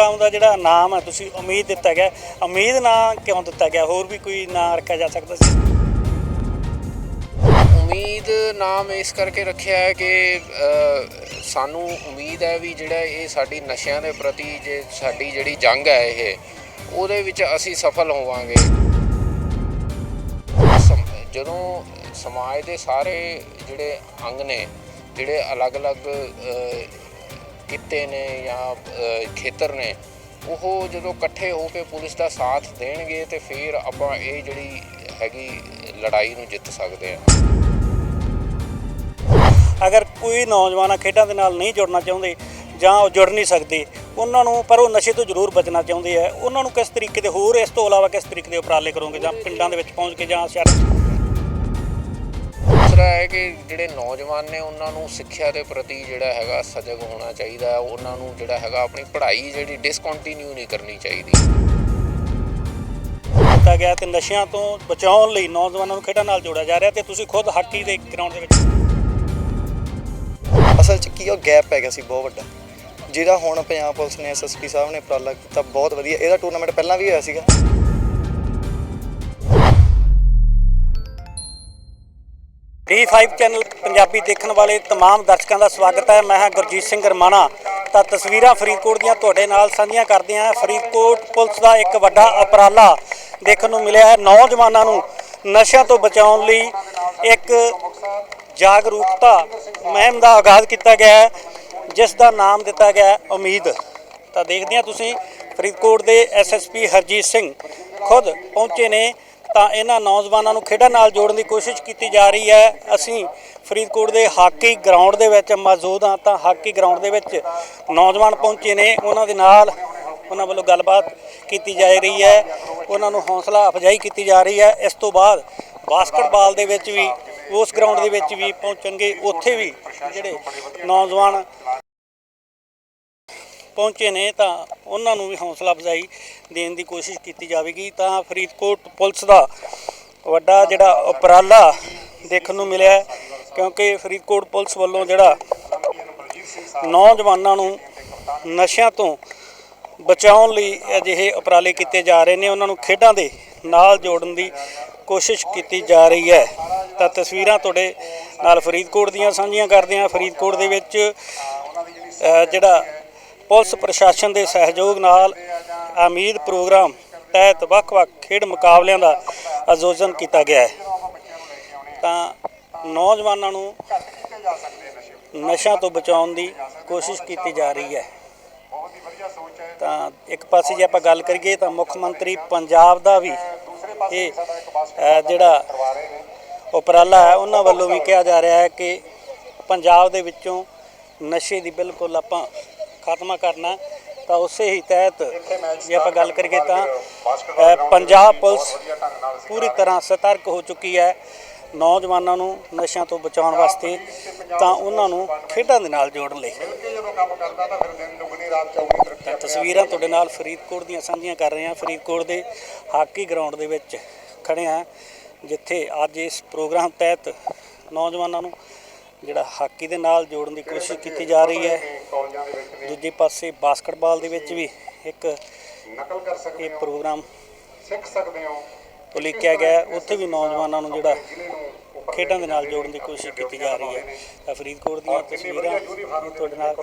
Programme ਦਾ ਜਿਹੜਾ ਨਾਮ ਹੈ ਤੁਸੀਂ ਉਮੀਦ ਦਿੱਤਾ ਗਿਆ ਉਮੀਦ ਨਾ ਕਿਉਂ ਦਿੱਤਾ ਗਿਆ? ਹੋਰ ਵੀ ਕੋਈ ਨਾਂ ਰੱਖਿਆ ਜਾ ਸਕਦਾ ਸੀ? ਉਮੀਦ ਨਾਮ ਇਸ ਕਰਕੇ ਰੱਖਿਆ ਹੈ ਕਿ ਅ, ਸਾਨੂੰ ਉਮੀਦ ਹੈ ਵੀ ਜਿਹੜਾ ਇਹ ਸਾਡੀ ਨਸ਼ਿਆਂ ਦੇ ਪ੍ਰਤੀ ਜੇ ਸਾਡੀ ਜਿਹੜੀ ਜੰਗ ਹੈ ਇਹ ਉਹਦੇ ਵਿੱਚ ਅਸੀਂ ਸਫਲ ਹੋਵਾਂਗੇ। ਸਮ- ਜਦੋਂ ਸਮਾਜ ਦੇ ਸਾਰੇ ਜਿਹੜੇ ਅੰਗ ਨੇ ਜਿਹੜੇ ਅਲੱਗ-ਅਲੱਗ ਅ, ਕਿੱਤੇ ਨੇ ਜਾਂ ਖੇਤਰ ਨੇ, ਉਹ ਜਦੋਂ ਇਕੱਠੇ ਹੋ ਕੇ ਪੁਲਿਸ ਦਾ ਸਾਥ ਦੇਣਗੇ ਤੇ ਫਿਰ ਆਪਾਂ ਇਹ ਜਿਹੜੀ ਹੈਗੀ ਲੜਾਈ ਨੂੰ ਜਿੱਤ ਸਕਦੇ ਹਾਂ। ਅਗਰ ਕੋਈ ਨੌਜਵਾਨ ਆ ਖੇਡਾਂ ਦੇ ਨਾਲ ਨਹੀਂ ਜੁੜਨਾ ਚਾਹੁੰਦੇ ਜਾਂ ਉਹ ਜੁੜ ਨਹੀਂ ਸਕਦੇ, ਉਹਨਾਂ ਨੂੰ, ਪਰ ਉਹ ਨਸ਼ੇ ਤੋਂ ਜ਼ਰੂਰ ਬਚਣਾ ਚਾਹੁੰਦੇ ਆ। ਉਹਨਾਂ ਨੂੰ ਕਿਸ ਤਰੀਕੇ ਦੇ ਹੋਰ ਇਸ ਤੋਂ ਇਲਾਵਾ ਕਿਸ ਤਰੀਕੇ ਦੇ ਉਪਰਾਲੇ ਕਰੋਗੇ ਜਾਂ ਪਿੰਡਾਂ ਦੇ ਵਿੱਚ ਪਹੁੰਚ ਕੇ ਜਾਂ ਸ਼ਹਿਰ ਦੂਸਰਾ ਹੈ ਕਿ ਜਿਹੜੇ ਨੌਜਵਾਨ ਨੇ ਉਹਨਾਂ ਨੂੰ ਸਿੱਖਿਆ ਦੇ ਪ੍ਰਤੀ ਜਿਹੜਾ ਹੈਗਾ ਸਜਗ ਹੋਣਾ ਚਾਹੀਦਾ ਹੈ ਉਹਨਾਂ ਨੂੰ ਜਿਹੜਾ ਹੈਗਾ ਆਪਣੀ ਪੜ੍ਹਾਈ ਜਿਹੜੀ ਡਿਸਕੰਟੀਨਿਊ ਨਹੀਂ ਕਰਨੀ ਚਾਹੀਦੀ। ਕੀਤਾ ਗਿਆ ਤੇ ਨਸ਼ਿਆਂ ਤੋਂ ਬਚਾਉਣ ਲਈ ਨੌਜਵਾਨਾਂ ਨੂੰ ਖੇਡਾਂ ਨਾਲ ਜੋੜਿਆ ਜਾ ਰਿਹਾ ਤੇ ਤੁਸੀਂ ਖੁਦ ਹਾਕੀ ਦੇ ਗਰਾਊਂਡ ਦੇ ਵਿੱਚ ਅਸਲ 'ਚ ਕੀ ਉਹ ਗੈਪ ਪੈ ਗਿਆ ਸੀ ਬਹੁਤ ਵੱਡਾ। ਜਿਹੜਾ ਹੁਣ ਪੰਜਾਬ ਪੁਲਿਸ ਨੇ ਐਸਐਸਪੀ ਸਾਹਿਬ ਨੇ ਉਪਰਾਲਾ ਕੀਤਾ ਬਹੁਤ ਵਧੀਆ। ਇਹਦਾ ਟੂਰਨਾਮੈਂਟ ਪਹਿਲਾਂ ਵੀ ਹੋਇਆ ਸੀਗਾ। D5 ਚੈਨਲ ਪੰਜਾਬੀ ਦੇਖਣ ਵਾਲੇ तमाम ਦਰਸ਼ਕਾਂ ਦਾ ਸਵਾਗਤ ਹੈ ਮੈਂ ਹਾਂ ਗੁਰਜੀਤ ਸਿੰਘ ਰਮਾਣਾ ਤਾਂ ਤਸਵੀਰਾਂ ਫਰੀਦਕੋਟ ਦੀਆਂ ਤੁਹਾਡੇ ਨਾਲ ਸਾਂਝੀਆਂ ਕਰਦੇ ਹਾਂ ਫਰੀਦਕੋਟ ਪੁਲਿਸ ਦਾ ਇੱਕ ਵੱਡਾ ਉਪਰਾਲਾ ਦੇਖਣ ਨੂੰ ਮਿਲਿਆ ਹੈ ਨੌਜਵਾਨਾਂ ਨੂੰ ਨਸ਼ਿਆਂ ਤੋਂ ਬਚਾਉਣ ਲਈ ਇੱਕ ਜਾਗਰੂਕਤਾ ਮੁਹਿੰਮ ਦਾ ਆਗਾਜ਼ ਕੀਤਾ ਗਿਆ ਹੈ ਜਿਸ ਦਾ ਨਾਮ ਦਿੱਤਾ ਗਿਆ ਹੈ ਉਮੀਦ ਤਾਂ ਦੇਖਦੇ ਹਾਂ ਤੁਸੀਂ ਫਰੀਦਕੋਟ ਦੇ ਐਸਐਸਪੀ ਹਰਜੀਤ ਸਿੰਘ ਖੁਦ ਪਹੁੰਚੇ ਨੇ ਤਾਂ ਇਹਨਾਂ ਨੌਜਵਾਨਾਂ ਨੂੰ ਖੇਡਾਂ ਨਾਲ ਜੋੜਨ ਦੀ ਕੋਸ਼ਿਸ਼ ਕੀਤੀ ਜਾ ਰਹੀ ਹੈ। ਅਸੀਂ ਫਰੀਦਕੋਟ ਦੇ ਹਾਕੀ ਗਰਾਊਂਡ ਦੇ ਵਿੱਚ ਮੌਜੂਦ ਹਾਂ ਤਾਂ ਹਾਕੀ ਗਰਾਊਂਡ ਦੇ ਵਿੱਚ ਨੌਜਵਾਨ ਪਹੁੰਚੇ ਨੇ। ਉਹਨਾਂ ਦੇ ਨਾਲ ਉਹਨਾਂ ਵੱਲੋਂ ਗੱਲਬਾਤ ਕੀਤੀ ਜਾ ਰਹੀ ਹੈ। ਉਹਨਾਂ ਨੂੰ ਹੌਸਲਾ ਅਫਜਾਈ ਕੀਤੀ ਜਾ ਰਹੀ ਹੈ। ਇਸ ਤੋਂ ਬਾਅਦ ਬਾਸਕਟਬਾਲ ਦੇ ਵਿੱਚ ਵੀ, ਉਸ ਗਰਾਊਂਡ ਦੇ ਵਿੱਚ ਵੀ ਪਹੁੰਚਣਗੇ। ਉੱਥੇ ਵੀ ਜਿਹੜੇ ਨੌਜਵਾਨ ਪਹੁੰਚੇ ਨੇ ਤਾਂ ਉਹਨਾਂ ਨੂੰ ਵੀ ਹੌਸਲਾ ਅਫਜ਼ਾਈ ਦੇਣ ਦੀ ਕੋਸ਼ਿਸ਼ ਕੀਤੀ ਜਾਵੇਗੀ। ਤਾਂ ਫਰੀਦਕੋਟ ਪੁਲਿਸ ਦਾ ਵੱਡਾ ਜਿਹੜਾ ਉਪਰਾਲਾ ਦੇਖਣ ਨੂੰ ਮਿਲਿਆ ਕਿਉਂਕਿ ਫਰੀਦਕੋਟ ਪੁਲਿਸ ਵੱਲੋਂ ਜਿਹੜਾ ਨੌਜਵਾਨਾਂ ਨੂੰ ਨਸ਼ਿਆਂ ਤੋਂ ਬਚਾਉਣ ਲਈ ਅਜਿਹੇ ਉਪਰਾਲੇ ਕੀਤੇ ਜਾ ਰਹੇ ਨੇ। ਉਹਨਾਂ ਨੂੰ ਖੇਡਾਂ ਦੇ ਨਾਲ ਜੋੜਨ ਦੀ ਕੋਸ਼ਿਸ਼ ਕੀਤੀ ਜਾ ਰਹੀ ਹੈ। ਤਾਂ ਤਸਵੀਰਾਂ ਤੁਹਾਡੇ ਨਾਲ ਫਰੀਦਕੋਟ ਦੀਆਂ ਸਾਂਝੀਆਂ ਕਰਦੇ ਹਾਂ। ਫਰੀਦਕੋਟ ਦੇ ਵਿੱਚ ਜਿਹੜਾ ਪੁਲਿਸ ਪ੍ਰਸ਼ਾਸਨ ਦੇ ਸਹਿਯੋਗ ਨਾਲ ਆਮੀਦ ਪ੍ਰੋਗਰਾਮ ਤਹਿਤ ਵੱਖ-ਵੱਖ ਖੇਡ ਮੁਕਾਬਲਿਆਂ ਦਾ ਆਯੋਜਨ ਕੀਤਾ ਗਿਆ ਹੈ। ਤਾਂ ਨੌਜਵਾਨਾਂ ਨੂੰ ਨਸ਼ਾ ਤੋਂ ਬਚਾਉਣ ਦੀ ਕੋਸ਼ਿਸ਼ ਕੀਤੀ ਜਾ ਰਹੀ ਹੈ। ਤਾਂ ਇੱਕ ਪਾਸੇ ਜੇ ਆਪਾਂ ਗੱਲ ਕਰੀਏ ਤਾਂ ਮੁੱਖ ਮੰਤਰੀ ਪੰਜਾਬ ਦਾ ਵੀ ਇਹ ਜਿਹੜਾ ਉਪਰਾਲਾ ਹੈ, ਉਹਨਾਂ ਵੱਲੋਂ ਵੀ ਕਿਹਾ ਜਾ ਰਿਹਾ ਹੈ ਕਿ ਪੰਜਾਬ ਦੇ ਵਿੱਚੋਂ ਨਸ਼ੇ ਦੀ ਬਿਲਕੁਲ ਆਪਾਂ ਖਾਤਮਾ ਕਰਨਾ ਤਾਂ ਉਸੇ ਹੀ ਤਹਿਤ ਜੇ ਆਪਾਂ ਗੱਲ ਕਰੀਏ ਤਾਂ ਪੰਜਾਬ ਪੁਲਿਸ ਪੂਰੀ ਤਰ੍ਹਾਂ ਸਤਰਕ ਹੋ ਚੁੱਕੀ ਹੈ ਨੌਜਵਾਨਾਂ ਨੂੰ ਨਸ਼ਿਆਂ ਤੋਂ ਬਚਾਉਣ ਵਾਸਤੇ ਤਾਂ ਉਹਨਾਂ ਨੂੰ ਖੇਡਾਂ ਦੇ ਨਾਲ ਜੋੜਨ ਲਈ। ਤਾਂ ਤਸਵੀਰਾਂ ਤੁਹਾਡੇ ਨਾਲ ਫਰੀਦਕੋਟ ਦੀਆਂ ਸਾਂਝੀਆਂ ਕਰ ਰਹੇ ਹਾਂ। ਫਰੀਦਕੋਟ ਦੇ ਹਾਕੀ ਗਰਾਊਂਡ ਦੇ ਵਿੱਚ ਖੜੇ ਹਾਂ ਜਿੱਥੇ ਅੱਜ ਇਸ ਪ੍ਰੋਗਰਾਮ ਤਹਿਤ ਨੌਜਵਾਨਾਂ ਨੂੰ ਜਿਹੜਾ ਹਾਕੀ ਦੇ ਨਾਲ ਜੋੜਨ ਦੀ ਕੋਸ਼ਿਸ਼ ਕੀਤੀ ਜਾ ਰਹੀ ਹੈ। ਦੂਜੇ ਪਾਸੇ ਬਾਸਕਟਬਾਲ ਦੇ ਵਿੱਚ ਵੀ ਇੱਕ ਇਹ ਪ੍ਰੋਗਰਾਮ ਸਿੱਖ ਸਕਦੇ ਹੋ ਉਲੀਕਿਆ ਗਿਆ ਹੈ। ਉੱਥੇ ਵੀ ਨੌਜਵਾਨਾਂ ਨੂੰ ਜਿਹੜਾ ਖੇਡਾਂ ਦੇ ਨਾਲ ਜੋੜਨ ਦੀ ਕੋਸ਼ਿਸ਼ ਕੀਤੀ ਜਾ ਰਹੀ ਹੈ। ਤਾਂ ਫਰੀਦਕੋਟ ਦੀਆਂ ਤਸਵੀਰਾਂ ਤੁਹਾਡੇ ਨਾਲ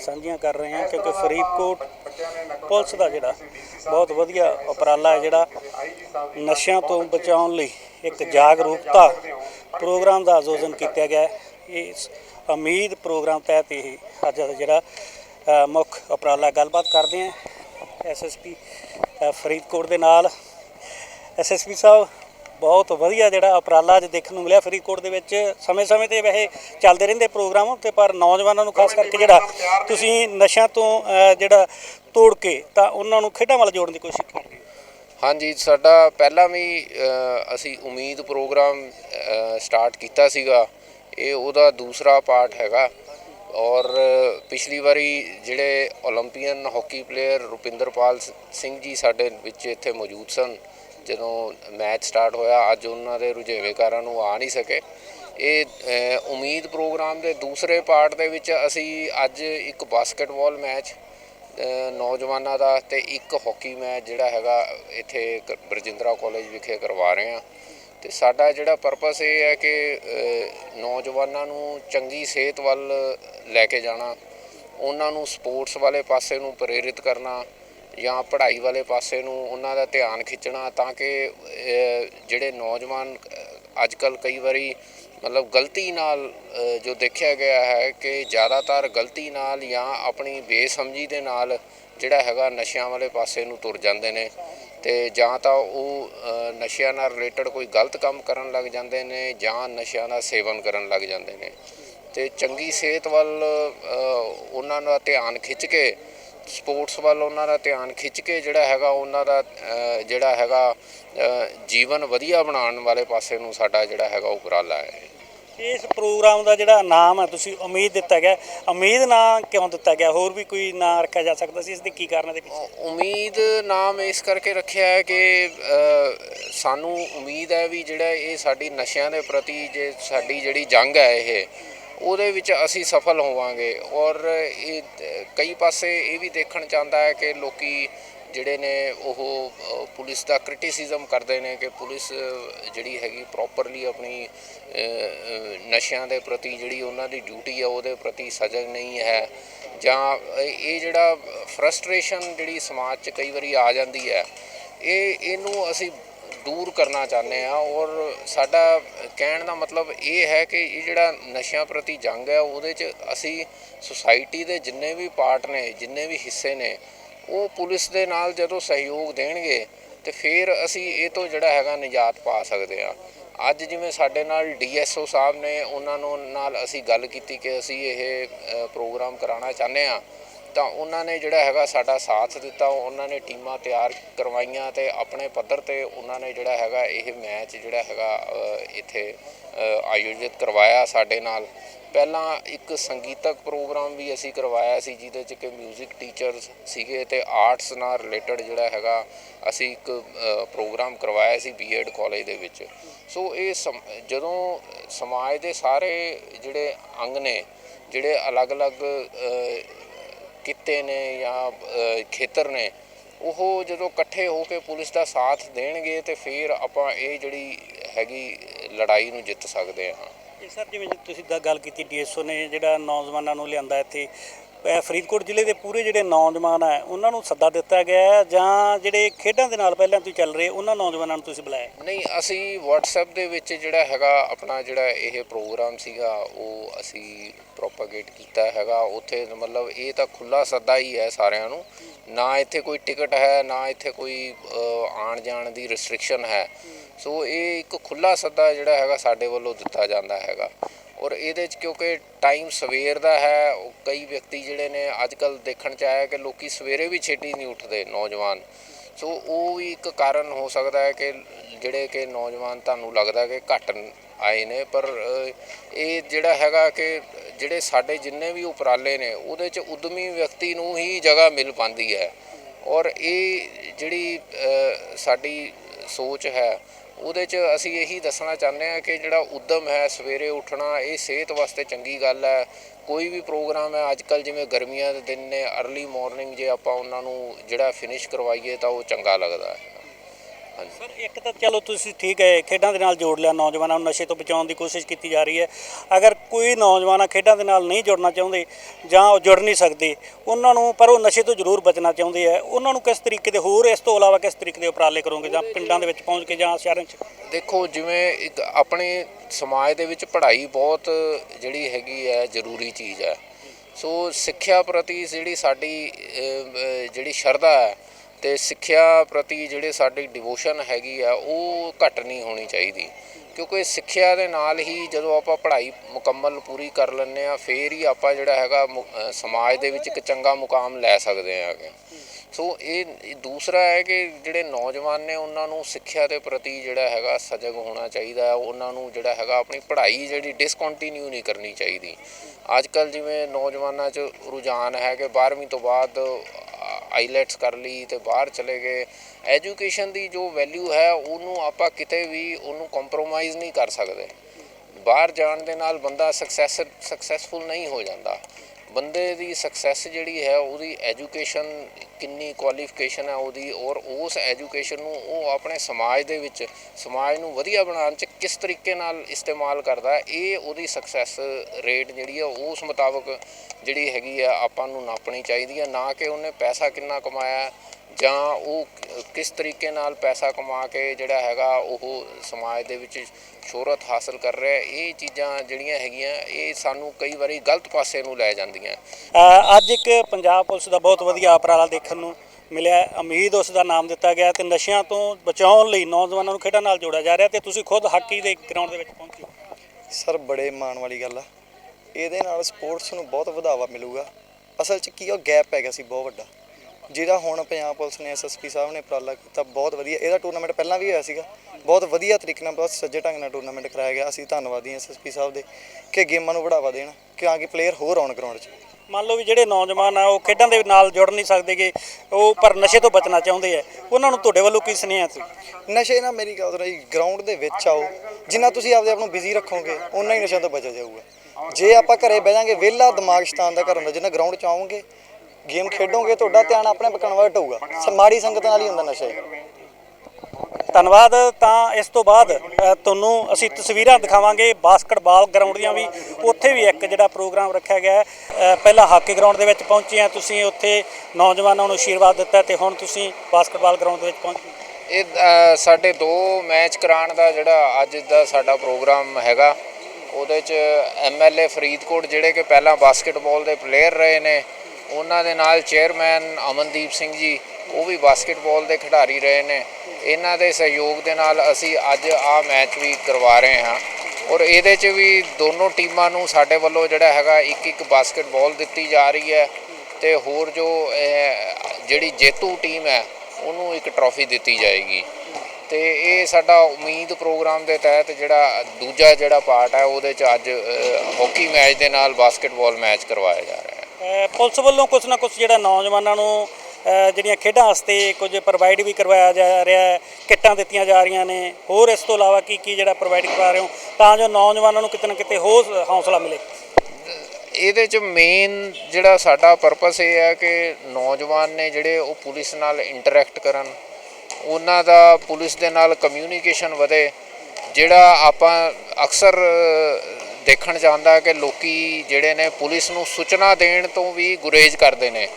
ਸਾਂਝੀਆਂ ਕਰ ਰਹੇ ਹਾਂ ਕਿਉਂਕਿ ਫਰੀਦਕੋਟ ਪੁਲਿਸ ਦਾ ਜਿਹੜਾ ਬਹੁਤ ਵਧੀਆ ਉਪਰਾਲਾ ਹੈ ਜਿਹੜਾ ਨਸ਼ਿਆਂ ਤੋਂ ਬਚਾਉਣ ਲਈ ਇੱਕ ਜਾਗਰੂਕਤਾ ਪ੍ਰੋਗਰਾਮ ਦਾ ਆਯੋਜਨ ਕੀਤਾ ਗਿਆ ਹੈ। ਇਸ ਉਮੀਦ ਪ੍ਰੋਗਰਾਮ ਤਹਿਤ ਇਹ ਅੱਜ ਦਾ ਜਿਹੜਾ ਮੁੱਖ ਉਪਰਾਲਾ ਗੱਲਬਾਤ ਕਰਦੇ ਹਾਂ। ਐਸਐਸਪੀ ਫਰੀਦਕੋਟ ਦੇ ਨਾਲ। ਐਸਐਸਪੀ ਸਾਹਿਬ, ਬਹੁਤ ਵਧੀਆ ਜਿਹੜਾ ਉਪਰਾਲਾ ਅੱਜ ਦੇਖਣ ਨੂੰ ਮਿਲਿਆ ਫਰੀਦਕੋਟ ਦੇ ਵਿੱਚ। ਸਮੇਂ-ਸਮੇਂ ਤੇ ਵੈਸੇ ਚੱਲਦੇ ਰਹਿੰਦੇ ਪ੍ਰੋਗਰਾਮ, ਤੇ ਪਰ ਨੌਜਵਾਨਾਂ ਨੂੰ ਖਾਸ ਕਰਕੇ ਜਿਹੜਾ ਤੁਸੀਂ ਨਸ਼ਿਆਂ ਤੋਂ ਜਿਹੜਾ ਤੋੜ ਕੇ ਤਾਂ ਉਹਨਾਂ ਨੂੰ ਖੇਡਾਂ ਵੱਲ ਜੋੜਨ ਦੀ ਕੋਸ਼ਿਸ਼ ਕਰ ਰਹੇ ਹੋ। ਹਾਂਜੀ, ਸਾਡਾ ਪਹਿਲਾਂ ਵੀ ਅਸੀਂ ਉਮੀਦ ਪ੍ਰੋਗਰਾਮ ਸਟਾਰਟ ਕੀਤਾ ਸੀਗਾ। ਇਹ ਉਹਦਾ ਦੂਸਰਾ ਪਾਰਟ ਹੈਗਾ। ਔਰ ਪਿਛਲੀ ਵਾਰੀ ਜਿਹੜੇ 올림픽ੀਅਨ ਹਾਕੀ ਪਲੇਅਰ ਰੁਪਿੰਦਰਪਾਲ ਸਿੰਘ ਜੀ ਸਾਡੇ ਵਿੱਚ ਇੱਥੇ ਮੌਜੂਦ ਸਨ। ਜਦੋਂ ਮੈਚ ਸਟਾਰਟ ਹੋਇਆ, ਅੱਜ ਉਹਨਾਂ ਦੇ ਰੁਝੇਵੇਂ ਕਾਰਨ ਉਹ ਆ ਨਹੀਂ ਸਕੇ। ਇਹ ਉਮੀਦ ਪ੍ਰੋਗਰਾਮ ਦੇ ਦੂਸਰੇ ਪਾਰਟ ਦੇ ਵਿੱਚ ਅਸੀਂ ਅੱਜ ਇੱਕ ਬਾਸਕਟਬਾਲ ਮੈਚ ਨੌਜਵਾਨਾਂ ਦਾ ਤੇ ਇੱਕ ਹਾਕੀ ਮੈਚ ਜਿਹੜਾ ਹੈਗਾ, ਇੱਥੇ ਬਰਜਿੰਦਰਾ ਕਾਲਜ ਵਿਖੇ ਕਰਵਾ ਰਹੇ ਹਾਂ। ਤੇ ਸਾਡਾ ਜਿਹੜਾ ਪਰਪਸ ਇਹ ਹੈ ਕਿ ਨੌਜਵਾਨਾਂ ਨੂੰ ਚੰਗੀ ਸਿਹਤ ਵੱਲ ਲੈ ਕੇ ਜਾਣਾ, ਉਹਨਾਂ ਨੂੰ ਸਪੋਰਟਸ ਵਾਲੇ ਪਾਸੇ ਨੂੰ ਪ੍ਰੇਰਿਤ ਕਰਨਾ ਜਾਂ ਪੜ੍ਹਾਈ ਵਾਲੇ ਪਾਸੇ ਨੂੰ ਉਹਨਾਂ ਦਾ ਧਿਆਨ ਖਿੱਚਣਾ ਤਾਂ ਕਿ ਜਿਹੜੇ ਨੌਜਵਾਨ ਅੱਜ ਕੱਲ ਕਈ ਵਾਰੀ ਮਤਲਬ ਗਲਤੀ ਨਾਲ ਜੋ ਦੇਖਿਆ ਗਿਆ ਹੈ ਕਿ ਜ਼ਿਆਦਾਤਰ ਗਲਤੀ ਨਾਲ ਜਾਂ ਆਪਣੀ ਬੇਸਮਝੀ ਦੇ ਨਾਲ ਜਿਹੜਾ ਹੈਗਾ ਨਸ਼ਿਆਂ ਵਾਲੇ ਪਾਸੇ ਨੂੰ ਤੁਰ ਜਾਂਦੇ ਨੇ। ਤੇ ਜਾਂ ਤਾਂ ਉਹ ਨਸ਼ਿਆਂ ਨਾਲ ਰਿਲੇਟਡ ਕੋਈ ਗਲਤ ਕੰਮ ਕਰਨ ਲੱਗ ਜਾਂਦੇ ਨੇ ਜਾਂ ਨਸ਼ਿਆਂ ਦਾ ਸੇਵਨ ਕਰਨ ਲੱਗ ਜਾਂਦੇ ਨੇ। ਤੇ ਚੰਗੀ ਸਿਹਤ ਵੱਲ ਉਹਨਾਂ ਦਾ ਧਿਆਨ ਖਿੱਚ ਕੇ, ਸਪੋਰਟਸ ਵੱਲ ਉਹਨਾਂ ਦਾ ਧਿਆਨ ਖਿੱਚ ਕੇ ਜਿਹੜਾ ਹੈਗਾ ਉਹਨਾਂ ਦਾ ਜਿਹੜਾ ਹੈਗਾ ਜੀਵਨ ਵਧੀਆ ਬਣਾਉਣ ਵਾਲੇ ਪਾਸੇ ਨੂੰ ਸਾਡਾ ਜਿਹੜਾ ਹੈਗਾ ਉਪਰਾਲਾ ਹੈ। ਇਸ ਪ੍ਰੋਗਰਾਮ ਦਾ ਜਿਹੜਾ ਨਾਮ ਹੈ ਤੁਸੀਂ ਉਮੀਦ ਦਿੱਤਾ ਗਿਆ। ਉਮੀਦ ਨਾਂ ਕਿਉਂ ਦਿੱਤਾ ਗਿਆ? ਹੋਰ ਵੀ ਕੋਈ ਨਾਂ ਰੱਖਿਆ ਜਾ ਸਕਦਾ ਸੀ ਇਸ ਦੇ ਕੀ ਕਾਰਨ ਦੇ ਪਿੱਛੇ? ਉਮੀਦ ਨਾਮ ਇਸ ਕਰਕੇ ਰੱਖਿਆ ਹੈ ਕਿ ਅ, ਸਾਨੂੰ ਉਮੀਦ ਹੈ ਵੀ ਜਿਹੜਾ ਇਹ ਸਾਡੀ ਨਸ਼ਿਆਂ ਦੇ ਪ੍ਰਤੀ ਜੇ ਸਾਡੀ ਜਿਹੜੀ ਜੰਗ ਹੈ ਇਹ ਉਹਦੇ ਵਿੱਚ ਅਸੀਂ ਸਫਲ ਹੋਵਾਂਗੇ। ਔਰ ਇਹ ਅ, ਕਈ ਪਾਸੇ ਇਹ ਵੀ ਦੇਖਣ ਚਾਹੁੰਦਾ ਹੈ ਕਿ ਲੋਕੀ ਜਿਹੜੇ ਨੇ ਉਹ ਪੁਲਿਸ ਦਾ ਕ੍ਰਿਟਿਸਿਜ਼ਮ ਕਰਦੇ ਨੇ ਕਿ ਪੁਲਿਸ ਜਿਹੜੀ ਹੈਗੀ ਪ੍ਰੋਪਰਲੀ ਆਪਣੀ ਨਸ਼ਿਆਂ ਦੇ ਪ੍ਰਤੀ ਜਿਹੜੀ ਉਹਨਾਂ ਦੀ ਡਿਊਟੀ ਹੈ ਉਹਦੇ ਪ੍ਰਤੀ ਸਜਗ ਨਹੀਂ ਹੈ। ਜਾਂ, ਇਹ ਇਹ ਜਿਹੜਾ ਫਰਸਟ੍ਰੇਸ਼ਨ ਜਿਹੜੀ ਸਮਾਜ 'ਚ ਕਈ ਵਾਰੀ ਆ ਜਾਂਦੀ ਹੈ, ਇਹ, ਇਹਨੂੰ ਅਸੀਂ ਦੂਰ ਕਰਨਾ ਚਾਹੁੰਦੇ ਆ ਔਰ ਸਾਡਾ ਕਹਿਣ ਦਾ ਮਤਲਬ ਇਹ ਹੈ ਕਿ ਇਹ ਜਿਹੜਾ ਨਸ਼ਿਆਂ ਪ੍ਰਤੀ ਜੰਗ ਹੈ, ਉਹਦੇ 'ਚ ਅਸੀਂ ਸੁਸਾਇਟੀ ਦੇ ਜਿੰਨੇ ਵੀ ਪਾਰਟ ਨੇ, ਜਿੰਨੇ ਵੀ ਹਿੱਸੇ ਨੇ ਉਹ ਪੁਲਿਸ ਦੇ ਨਾਲ ਜਦੋਂ ਸਹਿਯੋਗ ਦੇਣਗੇ ਤੇ ਫਿਰ ਅਸੀਂ ਇਹ ਤੋਂ ਜਿਹੜਾ ਹੈਗਾ ਨਿਜਾਤ ਪਾ ਸਕਦੇ ਆ ਅੱਜ ਜਿਵੇਂ ਸਾਡੇ ਨਾਲ ਡੀਐਸਓ ਸਾਹਿਬ ਨੇ ਉਹਨਾਂ ਨੂੰ ਨਾਲ ਅਸੀਂ ਗੱਲ ਕੀਤੀ ਕਿ ਅਸੀਂ ਇਹ ਪ੍ਰੋਗਰਾਮ ਕਰਾਉਣਾ ਚਾਹੁੰਦੇ ਆ ਤਾਂ ਉਹਨਾਂ ਨੇ ਜਿਹੜਾ ਹੈਗਾ ਸਾਡਾ ਸਾਥ ਦਿੱਤਾ, ਉਹਨਾਂ ਨੇ ਟੀਮਾਂ ਤਿਆਰ ਕਰਵਾਈਆਂ ਤੇ ਆਪਣੇ ਪੱਧਰ ਤੇ ਉਹਨਾਂ ਨੇ ਜਿਹੜਾ ਹੈਗਾ ਇਹ ਮੈਚ ਜਿਹੜਾ ਹੈਗਾ ਇੱਥੇ ਆਯੋਜਿਤ ਕਰਵਾਇਆ ਸਾਡੇ ਨਾਲ। ਪਹਿਲਾਂ ਇੱਕ ਸੰਗੀਤਕ ਪ੍ਰੋਗਰਾਮ ਵੀ ਅਸੀਂ ਕਰਵਾਇਆ ਸੀ ਜਿਹਦੇ ਚ ਕਿ 뮤직 ਟੀਚਰਸ ਸੀਗੇ ਤੇ ਆਰਟਸ ਨਾਲ ਰਿਲੇਟਡ ਜਿਹੜਾ ਹੈਗਾ ਅਸੀਂ ਇੱਕ ਪ੍ਰੋਗਰਾਮ ਕਰਵਾਇਆ ਸੀ ਬੀਐਡ ਕਾਲਜ ਦੇ ਵਿੱਚ। ਸੋ ਇਹ ਸਮ- ਜਦੋਂ ਸਮਾਜ ਦੇ ਸਾਰੇ ਜਿਹੜੇ ਅੰਗ ਨੇ ਜਿਹੜੇ ਅਲੱਗ-ਅਲੱਗ ਅ, ਕਿੱਤੇ ਨੇ ਜਾਂ ਖੇਤਰ ਨੇ ਉਹ ਜਦੋਂ ਇਕੱਠੇ ਹੋ ਕੇ ਪੁਲਿਸ ਦਾ ਸਾਥ ਦੇਣਗੇ ਤੇ ਫਿਰ ਆਪਾਂ ਇਹ ਜਿਹੜੀ ਹੈਗੀ ਲੜਾਈ ਨੂੰ ਜਿੱਤ ਸਕਦੇ ਹਾਂ। ਇਹ ਸਰ ਜਿਵੇਂ ਤੁਸੀਂ ਦ ਗੱਲ ਕੀਤੀ ਡੀਐਸਓ ਨੇ ਜਿਹੜਾ ਨੌਜਵਾਨਾਂ ਨੂੰ ਲਿਆਂਦਾ ਇੱਥੇ ਫਰੀਦਕੋਟ ਜ਼ਿਲ੍ਹੇ ਦੇ ਪੂਰੇ ਜਿਹੜੇ ਨੌਜਵਾਨ ਆ ਉਹਨਾਂ ਨੂੰ ਸੱਦਾ ਦਿੱਤਾ ਗਿਆ ਜਾਂ ਜਿਹੜੇ ਖੇਡਾਂ ਦੇ ਨਾਲ ਪਹਿਲਾਂ ਤੋਂ ਚੱਲ ਰਹੇ ਉਹਨਾਂ ਨੌਜਵਾਨਾਂ ਨੂੰ ਤੁਸੀਂ ਬੁਲਾਇਆ ਨਹੀਂ ਅਸੀਂ WhatsApp ਦੇ ਵਿੱਚ ਜਿਹੜਾ ਹੈਗਾ ਆਪਣਾ ਜਿਹੜਾ ਇਹ ਪ੍ਰੋਗਰਾਮ ਸੀਗਾ ਉਹ ਅਸੀਂ ਪ੍ਰੋਪਾਗੇਟ ਕੀਤਾ ਹੈਗਾ। ਉੱਥੇ ਮਤਲਬ ਇਹ ਤਾਂ ਖੁੱਲਾ ਸੱਦਾ ਹੀ ਹੈ ਸਾਰਿਆਂ ਨੂੰ। ਨਾ ਇੱਥੇ ਕੋਈ ਟਿਕਟ ਹੈ ਨਾ ਇੱਥੇ ਕੋਈ ਅ, ਆਉਣ ਜਾਣ ਦੀ ਰੈਸਟ੍ਰਿਕਸ਼ਨ ਹੈ। ਸੋ ਇਹ ਇੱਕ ਖੁੱਲਾ ਸੱਦਾ ਜਿਹੜਾ ਹੈਗਾ ਸਾਡੇ ਵੱਲੋਂ ਦਿੱਤਾ ਜਾਂਦਾ ਹੈਗਾ। ਔਰ ਇਹਦੇ ਚ ਕਿਉਂਕਿ ਟਾਈਮ ਸਵੇਰ ਦਾ ਹੈ ਕਈ ਵਿਅਕਤੀ ਜਿਹੜੇ ਨੇ ਅੱਜ ਕੱਲ ਦੇਖਣ ਚ ਆਇਆ ਕਿ ਲੋਕੀ ਸਵੇਰੇ ਵੀ ਛੇਤੀ ਨਹੀਂ ਉੱਠਦੇ ਨੌਜਵਾਨ। ਸੋ ਉਹ ਵੀ ਇੱਕ ਕਾਰਨ ਹੋ ਸਕਦਾ ਹੈ ਕਿ ਜਿਹੜੇ ਕਿ ਨੌਜਵਾਨ ਤੁਹਾਨੂੰ ਲੱਗਦਾ ਕਿ ਘੱਟ ਆਏ ਨੇ, ਪਰ ਇਹ ਜਿਹੜਾ ਹੈਗਾ ਕਿ ਜਿਹੜੇ ਸਾਡੇ ਜਿੰਨੇ ਵੀ ਉਪਰਾਲੇ ਨੇ, ਉਹਦੇ ਚ ਉਦਮੀ ਵਿਅਕਤੀ ਨੂੰ ਹੀ ਜਗ੍ਹਾ ਮਿਲ ਪਾਉਂਦੀ ਹੈ। ਔਰ ਇਹ ਜਿਹੜੀ ਸਾਡੀ ਸੋਚ ਹੈ ਉਹਦੇ 'ਚ ਅਸੀਂ ਇਹੀ ਦੱਸਣਾ ਚਾਹੁੰਦੇ ਹਾਂ ਕਿ ਜਿਹੜਾ ਉਦਮ ਹੈ, ਸਵੇਰੇ ਉੱਠਣਾ, ਇਹ ਸਿਹਤ ਵਾਸਤੇ ਚੰਗੀ ਗੱਲ ਹੈ। ਕੋਈ ਵੀ ਪ੍ਰੋਗਰਾਮ ਹੈ ਅੱਜ ਕੱਲ ਜਿਵੇਂ ਗਰਮੀਆਂ ਦੇ ਦਿਨ ਨੇ अर्ਲੀ ਮਾਰਨਿੰਗ ਜੇ ਆਪਾਂ ਉਹਨਾਂ ਨੂੰ ਜਿਹੜਾ ਫਿਨਿਸ਼ ਕਰਵਾਈਏ ਤਾਂ ਉਹ ਚੰਗਾ ਲੱਗਦਾ ਹੈ। ਸਰ ਇੱਕ ਤਾਂ ਚਲੋ ਤੁਸੀਂ ਠੀਕ ਹੈ ਖੇਡਾਂ ਦੇ ਨਾਲ ਜੋੜ ਲਿਆ ਨੌਜਵਾਨਾਂ ਨੂੰ ਨਸ਼ੇ ਤੋਂ ਬਚਾਉਣ ਦੀ ਕੋਸ਼ਿਸ਼ ਕੀਤੀ ਜਾ ਰਹੀ ਹੈ। ਅਗਰ ਕੋਈ ਨੌਜਵਾਨ ਖੇਡਾਂ ਦੇ ਨਾਲ ਨਹੀਂ ਜੁੜਨਾ ਚਾਹੁੰਦੇ ਜਾਂ ਉਹ ਜੁੜ ਨਹੀਂ ਸਕਦੇ ਉਹਨਾਂ ਨੂੰ ਪਰ ਉਹ ਨਸ਼ੇ ਤੋਂ ਜ਼ਰੂਰ ਬਚਣਾ ਚਾਹੁੰਦੇ ਆ। ਉਹਨਾਂ ਨੂੰ ਕਿਸ ਤਰੀਕੇ ਦੇ ਹੋਰ ਇਸ ਤੋਂ ਇਲਾਵਾ ਕਿਸ ਤਰੀਕੇ ਦੇ ਉਪਰਾਲੇ ਕਰੋਗੇ ਜਾਂ ਪਿੰਡਾਂ ਦੇ ਵਿੱਚ ਪਹੁੰਚ ਕੇ ਜਾਂ ਸ਼ਹਿਰਾਂ 'ਚ? ਦੇਖੋ ਜਿਵੇਂ ਇੱਕ ਆਪਣੇ ਸਮਾਜ ਦੇ ਵਿੱਚ ਪੜ੍ਹਾਈ ਬਹੁਤ ਜਿਹੜੀ ਹੈਗੀ ਹੈ ਜ਼ਰੂਰੀ ਚੀਜ਼ ਹੈ। ਸੋ ਸਿੱਖਿਆ ਪ੍ਰਤੀ ਜਿਹੜੀ ਸਾਡੀ ਜਿਹੜੀ ਸ਼ਰਧਾ ਹੈ ਤੇ ਸਿੱਖਿਆ ਪ੍ਰਤੀ ਜਿਹੜੇ ਸਾਡੀ ਡਿਵੋਸ਼ਨ ਹੈਗੀ ਆ, ਉਹ ਘੱਟ ਨਹੀਂ ਹੋਣੀ ਚਾਹੀਦੀ। ਕਿਉਂਕਿ ਸਿੱਖਿਆ ਦੇ ਨਾਲ ਹੀ ਜਦੋਂ ਆਪਾਂ ਪੜ੍ਹਾਈ ਮੁਕੰਮਲ ਪੂਰੀ ਕਰ ਲੈਂਦੇ ਆ, ਫੇਰ ਹੀ ਆਪਾਂ ਜਿਹੜਾ ਹੈਗਾ ਮੁ- ਸਮਾਜ ਦੇ ਵਿੱਚ ਇੱਕ ਚੰਗਾ ਮੁਕਾਮ ਲੈ ਸਕਦੇ ਆ ਅੱਗੇ। ਸੋ ਇਹ ਇਹ ਦੂਸਰਾ ਹੈ ਕਿ ਜਿਹੜੇ ਨੌਜਵਾਨ ਨੇ, ਉਹਨਾਂ ਨੂੰ ਸਿੱਖਿਆ ਦੇ ਪ੍ਰਤੀ ਜਿਹੜਾ ਹੈਗਾ ਸਜਗ ਹੋਣਾ ਚਾਹੀਦਾ ਹੈ। ਉਹਨਾਂ ਨੂੰ ਜਿਹੜਾ ਹੈਗਾ ਆਪਣੀ ਪੜ੍ਹਾਈ ਜਿਹੜੀ ਡਿਸਕੰਟੀਨਿਊ ਨਹੀਂ ਕਰਨੀ ਚਾਹੀਦੀ। ਅੱਜ ਕੱਲ ਜਿਵੇਂ ਨੌਜਵਾਨਾਂ 'ਚ ਰੁਝਾਨ ਹੈ ਕਿ 12ਵੀਂ ਤੋਂ ਬਾਅਦ ਆਈਲੈਟਸ ਕਰ ਲਈ ਤੇ ਬਾਹਰ ਚਲੇ ਗਏ। ਐਜੂਕੇਸ਼ਨ ਦੀ ਜੋ ਵੈਲਿਊ ਹੈ, ਉਹਨੂੰ ਆਪਾਂ ਕਿਤੇ ਵੀ ਉਹਨੂੰ ਕੰਪਰੋਮਾਈਜ਼ ਨਹੀਂ ਕਰ ਸਕਦੇ। ਬਾਹਰ ਜਾਣ ਦੇ ਨਾਲ ਬੰਦਾ ਸਕਸੈਸ ਸਕਸੈਸਫੁਲ ਨਹੀਂ ਹੋ ਜਾਂਦਾ। ਬੰਦੇ ਦੀ ਸਕਸੈਸ ਜਿਹੜੀ ਹੈ, ਉਹਦੀ ਐਜੂਕੇਸ਼ਨ ਕਿੰਨੀ ਕੁਆਲੀਫਿਕੇਸ਼ਨ ਹੈ ਉਹਦੀ ਔਰ ਉਸ ਐਜੂਕੇਸ਼ਨ ਨੂੰ ਉਹ ਆਪਣੇ ਸਮਾਜ ਦੇ ਵਿੱਚ, ਸਮਾਜ ਨੂੰ ਵਧੀਆ ਬਣਾਉਣ 'ਚ ਕਿਸ ਤਰੀਕੇ ਨਾਲ ਇਸਤੇਮਾਲ ਕਰਦਾ ਇਹ ਉਹਦੀ ਸਕਸੈਸ ਰੇਟ ਜਿਹੜੀ ਹੈ, ਉਸ ਮੁਤਾਬਕ ਜਿਹੜੀ ਹੈਗੀ ਆ ਆਪਾਂ ਨੂੰ ਨਾਪਣੀ ਚਾਹੀਦੀ ਹੈ, ਨਾ ਕਿ ਉਹਨੇ ਪੈਸਾ ਕਿੰਨਾ ਕਮਾਇਆ ਜਾਂ ਉਹ ਕਿਸ ਤਰੀਕੇ ਨਾਲ ਪੈਸਾ ਕਮਾ ਕੇ ਜਿਹੜਾ ਹੈਗਾ ਉਹ ਸਮਾਜ ਦੇ ਵਿੱਚ ਸ਼ੋਹਰਤ ਹਾਸਲ ਕਰ ਰਿਹਾ ਹੈ। ਇਹ ਚੀਜ਼ਾਂ ਜਿਹੜੀਆਂ ਹੈਗੀਆਂ ਇਹ ਸਾਨੂੰ ਕਈ ਵਾਰੀ ਗਲਤ ਪਾਸੇ ਨੂੰ ਲੈ ਜਾਂਦੀਆਂ ਅੱਜ ਇੱਕ ਪੰਜਾਬ ਪੁਲਿਸ ਦਾ ਬਹੁਤ ਵਧੀਆ ਉਪਰਾਲਾ ਦੇਖਣ ਨੂੰ ਮਿਲਿਆ। ਉਮੀਦ ਉਸ ਦਾ ਨਾਮ ਦਿੱਤਾ ਗਿਆ ਤੇ ਨਸ਼ਿਆਂ ਤੋਂ ਬਚਾਉਣ ਲਈ ਨੌਜਵਾਨਾਂ ਨੂੰ ਖੇਡਾਂ ਨਾਲ ਜੋੜਿਆ ਜਾ ਰਿਹਾ ਤੇ ਤੁਸੀਂ ਖੁਦ ਹਾਕੀ ਦੇ ਗਰਾਊਂਡ ਦੇ ਵਿੱਚ ਪਹੁੰਚੇ। ਸਰ ਬੜੇ ਮਾਣ ਵਾਲੀ ਗੱਲ ਆ ਇਹਦੇ ਨਾਲ ਸਪੋਰਟਸ ਨੂੰ ਬਹੁਤ ਵਧਾਵਾ ਮਿਲੂਗਾ ਅਸਲ 'ਚ ਕੀ ਉਹ ਗੈਪ ਪੈ ਗਿਆ ਸੀ ਬਹੁਤ ਵੱਡਾ ਜਿਹੜਾ ਹੁਣ ਪੰਜਾਬ ਪੁਲਿਸ ਨੇ ਐਸਐਸਪੀ ਸਾਹਿਬ ਨੇ ਉਪਰਾਲਾ ਕੀਤਾ ਬਹੁਤ ਵਧੀਆ। ਇਹਦਾ ਟੂਰਨਾਮੈਂਟ ਪਹਿਲਾਂ ਵੀ ਹੋਇਆ ਸੀਗਾ। ਬਹੁਤ ਵਧੀਆ ਤਰੀਕੇ ਨਾਲ ਬਹੁਤ ਸੱਜੇ ਢੰਗ ਨਾਲ ਟੂਰਨਾਮੈਂਟ ਕਰਾਇਆ ਗਿਆ। ਅਸੀਂ ਧੰਨਵਾਦੀ ਹਾਂ ਐਸਐਸਪੀ ਸਾਹਿਬ ਦੇ ਕਿ ਗੇਮਾਂ ਨੂੰ ਵਧਾਵਾ ਦੇਣ ਕਿ ਕਿ ਪਲੇਅਰ ਹੋਰ ਆਉਣ ਗਰਾਊਂਡ 'ਚ। ਮੰਨ ਲਓ ਵੀ ਜਿਹੜੇ ਨੌਜਵਾਨ ਆ ਉਹ ਖੇਡਾਂ ਦੇ ਨਾਲ ਜੁੜ ਨਹੀਂ ਸਕਦੇਗੇ ਉਹ ਪਰ ਨਸ਼ੇ ਤੋਂ ਬਚਣਾ ਚਾਹੁੰਦੇ ਆ। ਉਹਨਾਂ ਨੂੰ ਤੁਹਾਡੇ ਵੱਲੋਂ ਕੀ ਸੁਨੇਹਾ ਸੀ? ਨਸ਼ੇ ਨਾਲ ਮੇਰੀ ਗੱਲ ਜੀ ਗਰਾਊਂਡ ਦੇ ਵਿੱਚ ਆਓ। ਜਿੰਨਾ ਤੁਸੀਂ ਆਪਦੇ ਆਪ ਨੂੰ ਬਿਜ਼ੀ ਰੱਖੋਗੇ ਉਨਾ ਹੀ ਨਸ਼ਿਆਂ ਤੋਂ ਬਚਿਆ ਜਾਊਗਾ। ਜੇ ਆਪਾਂ ਘਰੇ ਬਹਿ ਜਾਾਂਗੇ ਵਿਹਲਾ ਦਿਮਾਗ ਸ਼ੈਤਾਨ ਦਾ ਘਰ ਹੁੰਦਾ ਜਿੰਨਾ ਗਰਾਊਂਡ 'ਚ ਆਓਗੇ ਗੇਮ ਖੇਡੋਗੇ, ਤੁਹਾਡਾ ਧਿਆਨ ਆਪਣੇ ਪਕਣ ਵੱਲ ਹੋਊਗਾ ਮਾੜੀ ਸੰਗਤ ਨਾਲ ਹੀ ਹੁੰਦਾ ਨਸ਼ਾ ਜੀ। ਧੰਨਵਾਦ, ਤਾਂ ਇਸ ਤੋਂ ਬਾਅਦ ਤੁਹਾਨੂੰ ਅਸੀਂ ਤਸਵੀਰਾਂ ਦਿਖਾਵਾਂਗੇ ਬਾਸਕਟਬਾਲ ਗਰਾਊਂਡ ਦੀਆਂ ਵੀ। ਉੱਥੇ ਵੀ ਇੱਕ ਜਿਹੜਾ ਪ੍ਰੋਗਰਾਮ ਰੱਖਿਆ ਗਿਆ ਪਹਿਲਾਂ ਹਾਕੀ ਗਰਾਊਂਡ ਦੇ ਵਿੱਚ ਪਹੁੰਚੇ ਆ ਤੁਸੀਂ ਉੱਥੇ ਨੌਜਵਾਨਾਂ ਨੂੰ ਆਸ਼ੀਰਵਾਦ ਦਿੱਤਾ ਤੇ ਹੁਣ ਤੁਸੀਂ ਬਾਸਕਟਬਾਲ ਗਰਾਊਂਡ ਦੇ ਵਿੱਚ ਪਹੁੰਚੇ ਇਹ ਸਾਡੇ ਦੋ ਮੈਚ ਕਰਾਉਣ ਦਾ ਜਿਹੜਾ ਅੱਜ ਦਾ ਸਾਡਾ ਪ੍ਰੋਗਰਾਮ ਹੈਗਾ, ਉਹਦੇ ਚ ਐਮਐਲਏ ਫਰੀਦਕੋਟ ਜਿਹੜੇ ਕਿ ਪਹਿਲਾਂ ਬਾਸਕਟਬਾਲ ਦੇ ਪਲੇਅਰ ਰਹੇ ਨੇ ਉਹਨਾਂ ਦੇ ਨਾਲ ਚੇਅਰਮੈਨ ਅਮਨਦੀਪ ਸਿੰਘ ਜੀ ਉਹ ਵੀ ਬਾਸਕਟਬਾਲ ਦੇ ਖਿਡਾਰੀ ਰਹੇ ਨੇ। ਇਹਨਾਂ ਦੇ ਸਹਿਯੋਗ ਦੇ ਨਾਲ ਅਸੀਂ ਅੱਜ ਆ ਮੈਚ ਵੀ ਕਰਵਾ ਰਹੇ ਹਾਂ। ਔਰ ਇਹਦੇ 'ਚ ਵੀ ਦੋਨੋਂ ਟੀਮਾਂ ਨੂੰ ਸਾਡੇ ਵੱਲੋਂ ਜਿਹੜਾ ਹੈਗਾ ਇੱਕ ਇੱਕ ਬਾਸਕਟਬਾਲ ਦਿੱਤੀ ਜਾ ਰਹੀ ਹੈ ਤੇ ਹੋਰ ਜੋ ਜਿਹੜੀ ਜੇਤੂ ਟੀਮ ਹੈ ਉਹਨੂੰ ਇੱਕ ਟਰੋਫੀ ਦਿੱਤੀ ਜਾਏਗੀ। ਤੇ ਇਹ ਸਾਡਾ ਉਮੀਦ ਪ੍ਰੋਗਰਾਮ ਦੇ ਤਹਿਤ ਜਿਹੜਾ ਦੂਜਾ ਜਿਹੜਾ ਪਾਰਟ ਹੈ ਉਹਦੇ 'ਚ ਅੱਜ ਅਹ, ਹਾਕੀ ਮੈਚ ਦੇ ਨਾਲ ਬਾਸਕਟਬਾਲ ਮੈਚ ਕਰਵਾਇਆ ਜਾ ਰਿਹਾ ਪੁਲਿਸ ਵੱਲੋਂ ਕੁਝ ਨਾ ਕੁਝ ਜਿਹੜਾ ਨੌਜਵਾਨਾਂ ਨੂੰ ਜਿਹੜੀਆਂ ਖੇਡਾਂ ਵਾਸਤੇ ਕੁਝ ਪ੍ਰੋਵਾਈਡ ਵੀ ਕਰਵਾਇਆ ਜਾ ਰਿਹਾ ਹੈ, ਕਿੱਟਾਂ ਦਿੱਤੀਆਂ ਜਾ ਰਹੀਆਂ ਨੇ। ਹੋਰ ਇਸ ਤੋਂ ਇਲਾਵਾ ਕੀ ਕੀ ਜਿਹੜਾ ਪ੍ਰੋਵਾਈਡ ਕਰਵਾ ਰਹੇ ਹੋ, ਤਾਂ ਜੋ ਨੌਜਵਾਨਾਂ ਨੂੰ ਕਿਤੇ ਨਾ ਕਿਤੇ ਹੋਰ ਹੌਸਲਾ ਮਿਲੇ। ਇਹਦੇ 'ਚ ਮੇਨ ਜਿਹੜਾ ਸਾਡਾ ਪਰਪਸ ਇਹ ਹੈ ਕਿ ਨੌਜਵਾਨ ਨੇ ਜਿਹੜੇ ਉਹ ਪੁਲਿਸ ਨਾਲ ਇੰਟਰੈਕਟ ਕਰਨ, ਉਹਨਾਂ ਦਾ ਪੁਲਿਸ ਦੇ ਨਾਲ ਕਮਿਊਨੀਕੇਸ਼ਨ ਵਧੇ, ਜਿਹੜਾ ਆਪਾਂ ਅਕਸਰ ਦੇਖਣ ਜਾਂਦਾ ਕਿ ਲੋਕੀ ਜਿਹੜੇ ਨੇ ਪੁਲਿਸ ਨੂੰ ਸੂਚਨਾ ਦੇਣ ਤੋਂ ਵੀ ਗੁਰੇਜ਼ ਕਰਦੇ ਨੇ।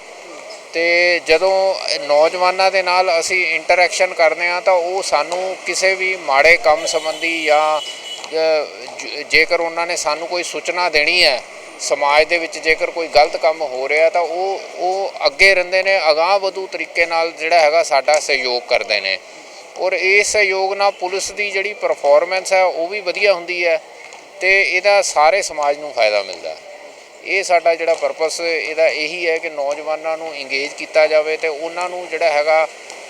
ਤੇ ਜਦੋਂ ਨੌਜਵਾਨਾਂ ਦੇ ਨਾਲ ਅਸੀਂ ਇੰਟਰੈਕਸ਼ਨ ਕਰਦੇ ਆ ਤਾਂ ਉਹ ਸਾਨੂੰ ਕਿਸੇ ਵੀ ਮਾੜੇ ਕੰਮ ਸੰਬੰਧੀ ਜਾਂ ਜੇਕਰ ਉਹਨਾਂ ਨੇ ਸਾਨੂੰ ਕੋਈ ਸੂਚਨਾ ਦੇਣੀ ਹੈ, ਸਮਾਜ ਦੇ ਵਿੱਚ ਜੇਕਰ ਕੋਈ ਗਲਤ ਕੰਮ ਹੋ ਰਿਹਾ ਤਾਂ ਉਹ ਉਹ ਅੱਗੇ ਰਹਿੰਦੇ ਨੇ, ਅਗਾਹ ਵਧੂ ਤਰੀਕੇ ਨਾਲ ਜਿਹੜਾ ਹੈਗਾ ਸਾਡਾ ਸਹਿਯੋਗ ਕਰਦੇ ਨੇ। ਔਰ ਇਸ ਸਹਿਯੋਗ ਨਾਲ ਪੁਲਿਸ ਦੀ ਜਿਹੜੀ ਪਰਫਾਰਮੈਂਸ ਹੈ ਉਹ ਵੀ ਵਧੀਆ ਹੁੰਦੀ ਹੈ। ਤੇ ਇਹਦਾ ਸਾਰੇ ਸਮਾਜ ਨੂੰ ਫਾਇਦਾ ਮਿਲਦਾ। ਇਹ ਸਾਡਾ ਜਿਹੜਾ ਪਰਪਸ ਇਹਦਾ ਇਹੀ ਹੈ ਕਿ ਨੌਜਵਾਨਾਂ ਨੂੰ ਇੰਗੇਜ ਕੀਤਾ ਜਾਵੇ ਤੇ ਉਹਨਾਂ ਨੂੰ ਜਿਹੜਾ ਹੈਗਾ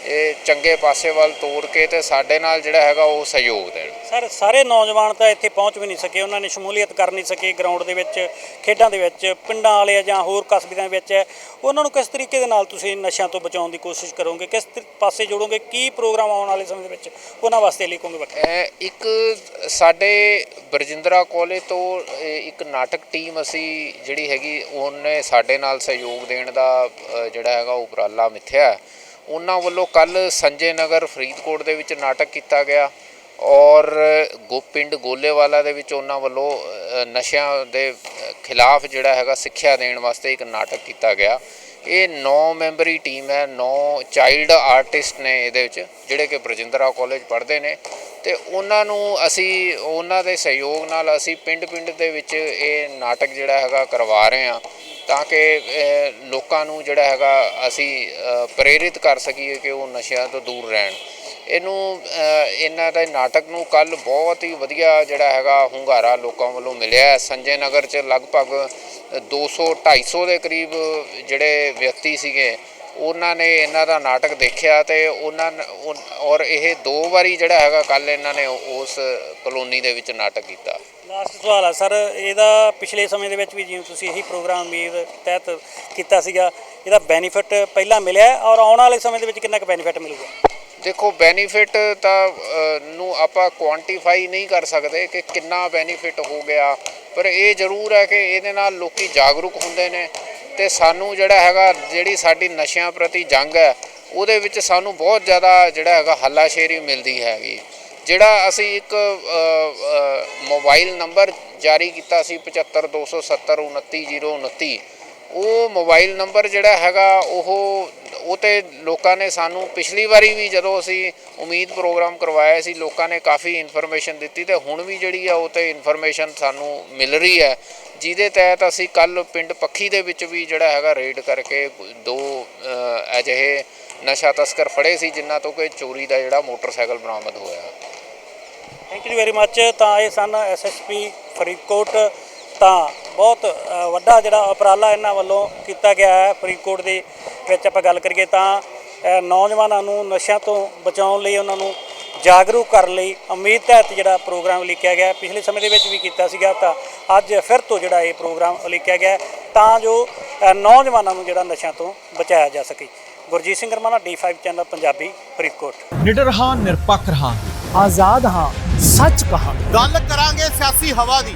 ਇਹ ਚੰਗੇ ਪਾਸੇ ਵੱਲ ਤੋੜ ਕੇ ਤੇ ਸਾਡੇ ਨਾਲ ਜਿਹੜਾ ਹੈਗਾ ਉਹ ਸਹਿਯੋਗ ਦੇਣ। ਸਰ ਸਾਰੇ ਨੌਜਵਾਨ ਤਾਂ ਇੱਥੇ ਪਹੁੰਚ ਵੀ ਨਹੀਂ ਸਕੇ। ਉਹਨਾਂ ਨੇ ਸ਼ਮੂਲੀਅਤ ਕਰ ਨਹੀਂ ਸਕੇ ਗਰਾਊਂਡ ਦੇ ਵਿੱਚ ਖੇਡਾਂ ਦੇ ਵਿੱਚ ਪਿੰਡਾਂ ਵਾਲੇ ਜਾਂ ਹੋਰ ਕਸਬਿਆਂ ਦੇ ਵਿੱਚ। ਉਹਨਾਂ ਨੂੰ ਕਿਸ ਤਰੀਕੇ ਦੇ ਨਾਲ ਤੁਸੀਂ ਨਸ਼ਿਆਂ ਤੋਂ ਬਚਾਉਣ ਦੀ ਕੋਸ਼ਿਸ਼ ਕਰੋਗੇ? ਕਿਸ ਤਰੀ- ਪਾਸੇ ਜੋੜੋਗੇ? ਕੀ ਪ੍ਰੋਗਰਾਮ ਆਉਣ ਵਾਲੇ ਸਮੇਂ ਦੇ ਵਿੱਚ ਉਹਨਾਂ ਵਾਸਤੇ ਬੱਚੇ ਅਹ ਇੱਕ ਸਾਡੇ ਬਰਜਿੰਦਰਾ ਕਾਲਜ ਤੋਂ ਇੱਕ ਨਾਟਕ ਟੀਮ ਅਸੀਂ ਜਿਹੜੀ ਹੈਗੀ ਉਹਨੇ ਸਾਡੇ ਨਾਲ ਸਹਿਯੋਗ ਦੇਣ ਦਾ ਜਿਹੜਾ ਹੈਗਾ ਉਪਰਾਲਾ ਮਿੱਥਿਆ। ਉਹਨਾਂ ਵੱਲੋਂ ਕੱਲ ਸੰਜੇ ਨਗਰ ਫਰੀਦਕੋਟ ਦੇ ਵਿੱਚ ਨਾਟਕ ਕੀਤਾ ਗਿਆ ਔਰ ਗੋ ਪਿੰਡ ਗੋਲੇਵਾਲਾ ਦੇ ਵਿੱਚ ਉਹਨਾਂ ਵੱਲੋਂ ਨਸ਼ਿਆਂ ਦੇ ਖਿਲਾਫ ਜਿਹੜਾ ਹੈਗਾ ਸਿੱਖਿਆ ਦੇਣ ਵਾਸਤੇ ਇੱਕ ਨਾਟਕ ਕੀਤਾ ਗਿਆ। ਇਹ 9 ਮੈਂਬਰੀ ਟੀਮ ਹੈ 9 ਚਾਈਲਡ ਆਰਟਿਸਟ ਨੇ ਇਹਦੇ ਵਿੱਚ, ਜਿਹੜੇ ਕਿ ਬਰਜਿੰਦਰਾ ਕਾਲਜ ਪੜ੍ਹਦੇ ਨੇ। ਤੇ ਉਹਨਾਂ ਨੂੰ ਅਸੀਂ, ਉਹਨਾਂ ਦੇ ਸਹਿਯੋਗ ਨਾਲ ਅਸੀਂ ਪਿੰਡ-ਪਿੰਡ ਦੇ ਵਿੱਚ ਇਹ ਨਾਟਕ ਜਿਹੜਾ ਹੈਗਾ ਕਰਵਾ ਰਹੇ ਹਾਂ, ਤਾਂ ਕਿ ਲੋਕਾਂ ਨੂੰ ਜਿਹੜਾ ਹੈਗਾ ਅਸੀਂ ਪ੍ਰੇਰਿਤ ਕਰ ਸਕੀਏ ਕਿ ਉਹ ਨਸ਼ਿਆਂ ਤੋਂ ਦੂਰ ਰਹਿਣ। ਇਹਨੂੰ ਇਹਨਾਂ ਦੇ ਨਾਟਕ ਨੂੰ ਕੱਲ ਬਹੁਤ ਹੀ ਵਧੀਆ ਜਿਹੜਾ ਹੈਗਾ ਹੁੰਗਾਰਾ ਲੋਕਾਂ ਵੱਲੋਂ ਮਿਲਿਆ ਸੰਜੇ ਨਗਰ 'ਚ ਲਗਭਗ 200 250 ਦੇ ਕਰੀਬ ਜਿਹੜੇ ਵਿਅਕਤੀ ਸੀਗੇ ਉਹਨਾਂ ਨੇ ਇਹਨਾਂ ਦਾ ਨਾਟਕ ਦੇਖਿਆ ਤੇ ਉਹਨਾਂ ਔਰ ਇਹ ਦੋ ਵਾਰੀ ਜਿਹੜਾ ਹੈਗਾ ਕੱਲ ਇਹਨਾਂ ਨੇ ਉਸ ਕਲੋਨੀ ਦੇ ਵਿੱਚ ਨਾਟਕ ਕੀਤਾ। ਲਾਸਟ ਸਵਾਲ ਆ ਸਰ ਇਹਦਾ ਪਿਛਲੇ ਸਮੇਂ ਦੇ ਵਿੱਚ ਵੀ ਜਿਵੇਂ ਤੁਸੀਂ ਇਹੀ ਪ੍ਰੋਗਰਾਮ ਉਮੀਦ ਤਹਿਤ ਕੀਤਾ ਸੀਗਾ ਇਹਦਾ ਬੈਨੀਫਿਟ ਪਹਿਲਾਂ ਮਿਲਿਆ ਔਰ ਆਉਣ ਵਾਲੇ ਸਮੇਂ ਦੇ ਵਿੱਚ ਕਿੰਨਾ ਕੁ ਬੈਨੀਫਿਟ ਮਿਲੂਗਾ? ਦੇਖੋ ਬੈਨੀਫਿਟ ਤਾਂ ਨੂੰ ਆਪਾਂ ਕੁਆਂਟੀਫਾਈ ਨਹੀਂ ਕਰ ਸਕਦੇ ਕਿ ਕਿੰਨਾ ਬੈਨੀਫਿਟ ਹੋ ਗਿਆ ਪਰ ਇਹ ਜ਼ਰੂਰ ਹੈ ਕਿ ਇਹਦੇ ਨਾਲ ਲੋਕੀ ਜਾਗਰੂਕ ਹੁੰਦੇ ਨੇ ਤੇ ਸਾਨੂੰ ਜਿਹੜਾ ਹੈਗਾ, ਜਿਹੜੀ ਸਾਡੀ ਨਸ਼ਿਆਂ ਪ੍ਰਤੀ ਜੰਗ ਹੈ, ਉਹਦੇ ਵਿੱਚ ਸਾਨੂੰ ਬਹੁਤ ਜ਼ਿਆਦਾ ਜਿਹੜਾ ਹੈਗਾ ਹੱਲਾਸ਼ੇਰੀ ਮਿਲਦੀ ਹੈਗੀ। ਜਿਹੜਾ ਅਸੀਂ ਇੱਕ ਮੋਬਾਈਲ ਨੰਬਰ ਜਾਰੀ ਕੀਤਾ ਸੀ 7527 29029 ਉਹ ਮੋਬਾਈਲ ਨੰਬਰ ਜਿਹੜਾ ਹੈਗਾ, ਉਹ ਉਹ ਤੇ ਲੋਕਾਂ ਨੇ ਸਾਨੂੰ ਪਿਛਲੀ ਵਾਰੀ ਵੀ ਜਦੋਂ ਅਸੀਂ ਉਮੀਦ ਪ੍ਰੋਗਰਾਮ ਕਰਵਾਇਆ ਸੀ, ਲੋਕਾਂ ਨੇ ਕਾਫੀ ਇਨਫੋਰਮੇਸ਼ਨ ਦਿੱਤੀ ਤੇ ਹੁਣ ਵੀ ਜਿਹੜੀ ਆ ਉਹ ਤੇ ਇਨਫੋਰਮੇਸ਼ਨ ਸਾਨੂੰ ਮਿਲ ਰਹੀ ਹੈ। ਜਿਹਦੇ ਤਹਿਤ ਅਸੀਂ ਕੱਲ ਪਿੰਡ ਪੱਖੀ ਦੇ ਵਿੱਚ ਵੀ ਜਿਹੜਾ ਹੈਗਾ ਰੇਡ ਕਰਕੇ ਦੋ ਅਜਿਹੇ ਨਸ਼ਾ ਤਸਕਰ ਫੜੇ ਸੀ, ਜਿਨ੍ਹਾਂ ਤੋਂ ਕਿ ਚੋਰੀ ਦਾ ਜਿਹੜਾ ਮੋਟਰਸਾਈਕਲ ਬਰਾਮਦ ਹੋਇਆ। ਥੈਂਕ ਯੂ ਵੈਰੀ ਮੱਚ ਤਾਂ ਇਹ ਸਨ ਐਸਐਸਪੀ ਫਰੀਦਕੋਟ। ਤਾਂ ਬਹੁਤ ਵੱਡਾ ਜਿਹੜਾ ਉਪਰਾਲਾ ਇਹਨਾਂ ਵੱਲੋਂ ਕੀਤਾ ਗਿਆ ਹੈ ਫਰੀਦਕੋਟ ਦੇ ਵਿੱਚ। ਆਪਾਂ ਗੱਲ ਕਰੀਏ ਤਾਂ ਨੌਜਵਾਨਾਂ ਨੂੰ ਨਸ਼ਿਆਂ ਤੋਂ ਬਚਾਉਣ ਲਈ ਉਹਨਾਂ ਨੂੰ ਜਾਗਰੂਕ ਕਰਨ ਲਈ ਉਮੀਦ ਤਹਿਤ ਜਿਹੜਾ ਪ੍ਰੋਗਰਾਮ ਲਿਖਿਆ ਗਿਆ ਹੈ। ਪਿਛਲੇ ਸਮੇਂ ਦੇ ਵਿੱਚ ਵੀ ਕੀਤਾ ਸੀਗਾ ਤਾਂ ਅੱਜ ਫਿਰ ਤੋਂ ਜਿਹੜਾ ਇਹ ਪ੍ਰੋਗਰਾਮ ਲਿਖਿਆ ਗਿਆ ਹੈ ਤਾਂ ਜੋ ਨੌਜਵਾਨਾਂ ਨੂੰ ਜਿਹੜਾ ਨਸ਼ਿਆਂ ਤੋਂ ਬਚਾਇਆ ਜਾ ਸਕੇ। Gurjeet Singh Ramana D5 channel Punjabi Faridkot. ਨਿਡਰ ਹਾਂ ਨਿਰਪੱਖ ਰਹਾਂਗੇ। ਆਜ਼ਾਦ ਹਾਂ ਸੱਚ ਕਹਾਂ ਗੱਲ ਕਰਾਂਗੇ ਸਿਆਸੀ ਹਵਾ ਦੀ।